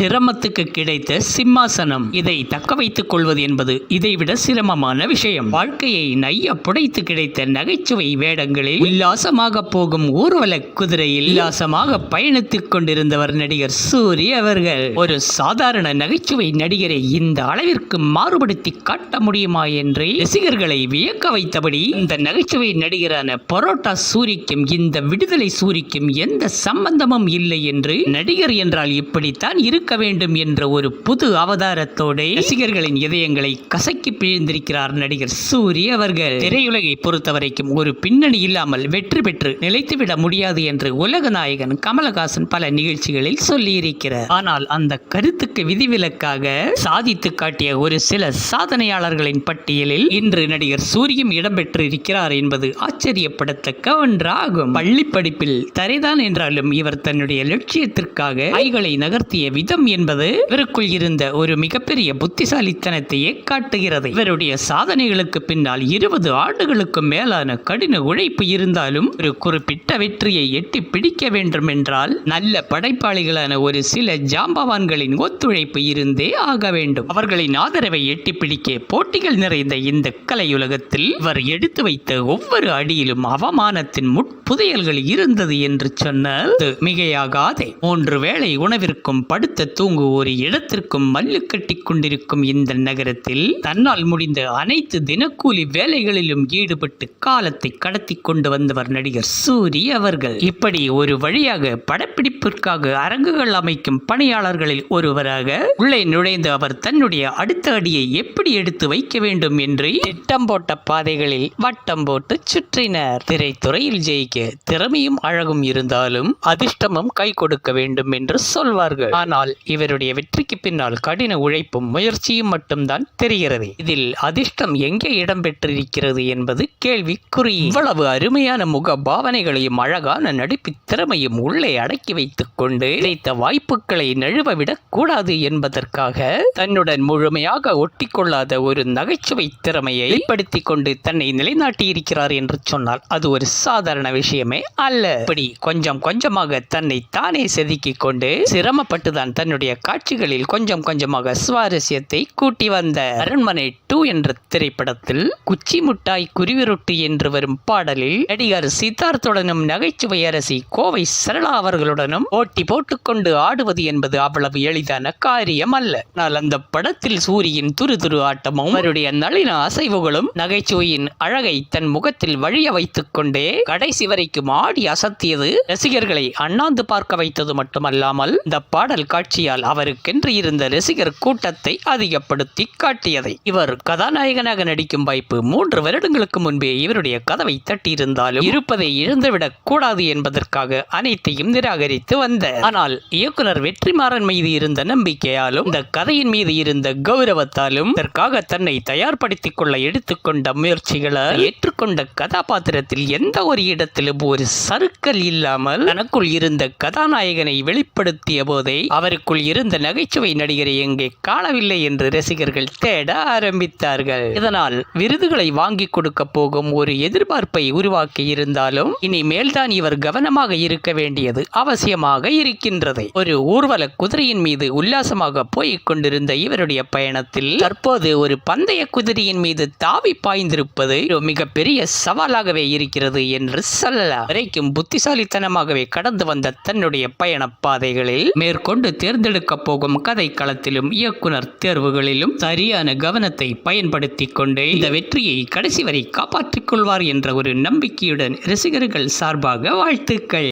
சிரமத்துக்கு கிடைத்த சிம்மாசனம். இதை தக்க வைத்துக் கொள்வது என்பது இதைவிட சிரமமான விஷயம். வாழ்க்கையை நைய புடைத்து கிடைத்த நகைச்சுவை வேடங்களில் உல்லாசமாக போகும் ஊர்வல குதிரையில் உல்லாசமாக பயணித்துக் கொண்டிருந்தவர் நடிகர் சூரி அவர்கள். ஒரு சாதாரண நகைச்சுவை நடிகரை இந்த அளவிற்கு மாறுபடுத்தி காட்ட முடியுமா என்று ரசிகர்களை வியக்க வைத்தபடி இந்த நகைச்சுவை நடிகரான பரோட்டா சூரிக்கும் இந்த விடுதலை சூரிக்கும் எந்த சம்பந்தமும் இல்லை என்று நடிகர் என்றால் இப்படித்தான் இருக்க வேண்டும் என்ற ஒரு புது அவதாரத்தோடு ரசிகர்களின் இதயங்களை கசக்கி பிழிந்திருக்கிறார் நடிகர் சூரி அவர்கள். திரையுலகை பொறுத்தவரைக்கும் ஒரு பின்னணி இல்லாமல் வெற்றி பெற்று நிலைத்துவிட முடியாது என்று உலக நாயகன் கமலஹாசன் பல நிகழ்ச்சிகளில் சொல்லியிருக்கிறார். ஆனால் அந்த கருத்துக்கு விதிவிலக்காக சாதித்து காட்டிய ஒரு சில சாதனையாளர்களின் பட்டியலில் இன்று நடிகர் சூரியும் இடம்பெற்றிருக்கிறார் என்பது ஆச்சரியப்படத்தக்க ஒன்றாகும். பள்ளி படிப்பில் தரைதான் என்றாலும் இவர் தன்னுடைய லட்சியத்திற்காக கைகளை நகர்த்திய விதம் என்பது இவருக்குள் இருந்த ஒரு மிகப்பெரிய புத்திசாலித்தனத்தையே காட்டுகிறது. இவருடைய சாதனைகளுக்கு பின்னால் இருபது ஆண்டுகளுக்கும் மேலான கடின உழைப்பு இருந்தாலும் ஒரு குறிப்பிட்ட வெற்றியை எட்டி பிடிக்க வேண்டும் என்றால் நல்ல படைப்பாளிகளான ஒரு சில ஜாம்பவான்களின் ஒத்துழைப்பு இருந்தே ஆக வேண்டும். அவர்களின் ஆதரவை எட்டி பிடிக்க போட்டிகள் நிறைந்த இந்த கலையுலகத்தில் இவர் எடுத்து வைத்த ஒவ்வொரு அடியிலும் அவமானத்தின் முட்புதையல்கள் இருந்தது என்று சொன்னால் மிகையாகாதே. மூன்று வேளை உணவிற்கும் படுத்த தூங்கு ஒரு இடத்திற்கும் மல்லு கட்டி கொண்டிருக்கும் இந்த நகரத்தில் தன்னால் முடிந்த அனைத்து தினக்கூலி வேலைகளிலும் ஈடுபட்டு காலத்தை கடத்தி கொண்டு வந்தவர் நடிகர் சூரி அவர்கள். இப்படி ஒரு வழியாக படப்பிடிப்பிற்காக அரங்குகள் அமைக்கும் பணியாளர்களில் ஒருவராக உள்ளே நுழைந்த அவர் தன்னுடைய அடுத்த அடியை எப்படி எடுத்து வைக்க வேண்டும் என்று திட்டம் போட்ட பாதைகளில் வட்டம் போட்டு சுற்றினர். திரைத்துறையில் ஜெயிக்க திறமையும் அழகும் இருந்தாலும் அதிர்ஷ்டமும் கை கொடுக்க வேண்டும் என்று சொல்வார்கள். ஆனால் இவருடைய வெற்றிக்கு பின்னால் கடின உழைப்பும் முயற்சியும் மட்டும்தான் தெரிகிறது. இதில் அதிர்ஷ்டம் எங்கே இடம்பெற்றிருக்கிறது என்பது கேள்விக்குறி. இவ்வளவு அருமையான முக பாவனைகளையும் அழகான நடிப்பு திறமையும் உள்ளே அடக்கி வைத்துக் கொண்டு கிடைத்த வாய்ப்புகளை நழுவவிடக் கூடாது என்பதற்காக தன்னுடன் முழுமையாக ஒட்டிக்கொள்ளாத ஒரு நகைச்சுவை திறமையை வெளிப்படுத்திக் கொண்டு தன்னை நிலைநாட்டியிருக்கிறார் என்று சொன்னால் அது ஒரு சாதாரண விஷயமே அல்ல. இப்படி கொஞ்சம் கொஞ்சமாக தன்னை தானே செதுக்கிக் கொண்டு சிரமப்பட்டுதான் தன்னுடைய காட்சிகளில் கொஞ்சம் கொஞ்சமாக சுவாரஸ்யத்தை கூட்டி வந்த அரண்மனை டூ என்ற திரைப்படத்தில் குச்சி முட்டாய் குருவிரொட்டி என்று வரும் பாடலில் நடிகர் சித்தார்த்துடனும் நகைச்சுவை அரசி கோவை சரளா அவர்களுடனும் போட்டி போட்டுக்கொண்டு ஆடுவது என்பது அவ்வளவு எளிதான காரியம் அல்ல ஆனால் அந்த படத்தில் சூரியின் துரு துரு ஆட்டமும் அவருடைய நளின அசைவுகளும் நகைச்சுவையின் அழகை தன் முகத்தில் வழிய வைத்துக் கொண்டே கடைசி வரைக்கும் ஆடி அசத்தியது ரசிகர்களை அண்ணாந்து பார்க்க வைத்தது மட்டுமல்லாமல் இந்த பாடல் காட்சி காட்சியால் அவருக்கென்று இருந்த ரசிகர் கூட்டத்தை அதிகப்படுத்தி காட்டியதை. இவர் கதாநாயகனாக நடிக்கும் வாய்ப்பு மூன்று வருடங்களுக்கு முன்பே இவருடைய கதவை தட்டியிருந்தாலும் இருப்பதை இழந்துவிடக் கூடாது என்பதற்காக அனைத்தையும் நிராகரித்து வந்த ஆனால் இயக்குனர் வெற்றிமாறன் மீது இருந்த நம்பிக்கையாலும் இந்த கதையின் மீது இருந்த கௌரவத்தாலும் இதற்காக தன்னை தயார்படுத்திக் கொள்ள எடுத்துக்கொண்ட முயற்சிகளால் ஏற்றுக்கொண்ட கதாபாத்திரத்தில் எந்த ஒரு இடத்திலும் ஒரு சறுக்கல் இல்லாமல் தனக்குள் இருந்த கதாநாயகனை வெளிப்படுத்திய போதே இதற்குள் இருந்த நகைச்சுவை நடிகரை எங்கே காணவில்லை என்று ரசிகர்கள் தேட ஆரம்பித்தார்கள். இதனால் விருதுகளை வாங்கி கொடுக்க போகும் ஒரு எதிர்பார்ப்பை உருவாக்கி இருந்தாலும் இனிமேல் இவர் கவனமாக இருக்க வேண்டியது அவசியமாக இருக்கின்றது. ஒரு ஊர்வல குதிரையின் மீது உல்லாசமாக போய்க் கொண்டிருந்த இவருடைய பயணத்தில் தற்போது ஒரு பந்தய குதிரையின் மீது தாவி பாய்ந்திருப்பது மிகப்பெரிய சவாலாகவே இருக்கிறது என்று சொல்லலாம். வரைக்கும் புத்திசாலித்தனமாகவே கடந்து வந்த தன்னுடைய பயண பாதைகளில் மேற்கொண்டு தேர்ந்தெடுக்கப் போகும் கதை களத்திலும் இயக்குனர் தேர்வுகளிலும் சரியான கவனத்தை பயன்படுத்தி கொண்டு இந்த வெற்றியை கடைசி வரை காப்பாற்றிக் கொள்வார் என்ற ஒரு நம்பிக்கையுடன் ரசிகர்கள் சார்பாக வாழ்த்துக்கள்.